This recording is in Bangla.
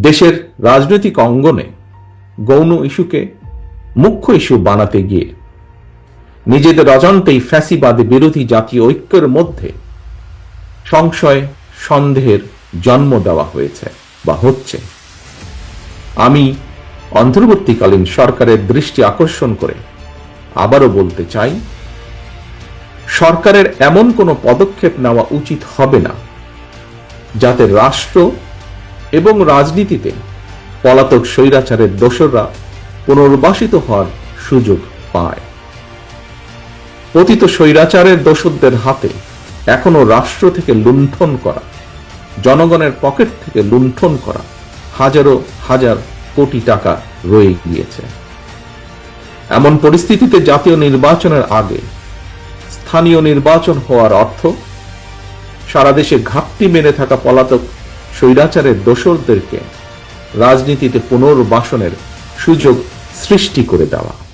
দেশের রাজনৈতিক অঙ্গনে গৌণ ইস্যুকে মুখ্য ইস্যু বানাতে গিয়ে নিজেদের অজান্তেই ফ্যাসিবাদী বিরোধী জাতীয় ঐক্যের মধ্যে সংশয়, সন্দেহের জন্ম দেওয়া হয়েছে বা হচ্ছে। আমি অন্তর্বর্তীকালীন সরকারের দৃষ্টি আকর্ষণ করে আবারও বলতে চাই, সরকারের এমন কোনো পদক্ষেপ নেওয়া উচিত হবে না, যাতে রাষ্ট্র এবং রাজনীতিতে পলাতক স্বৈরাচারের দোসররা পুনর্বাসিত হওয়ার সুযোগ পায়। পতিত স্বৈরাচারের দোসরদের হাতে এখনও রাষ্ট্র থেকে লুণ্ঠন করা, জনগণের পকেট থেকে লুণ্ঠন করা হাজারো হাজার কোটি টাকা রয়ে গিয়েছে। এমন পরিস্থিতিতে জাতীয় নির্বাচনের আগে স্থানীয় নির্বাচন হওয়ার অর্থ সারা দেশে ঘাপটি মেরে থাকা পলাতক স্বৈরাচারের দোষরদেরকে রাজনীতিতে পুনর্বাসনের সুযোগ সৃষ্টি করে দেওয়া।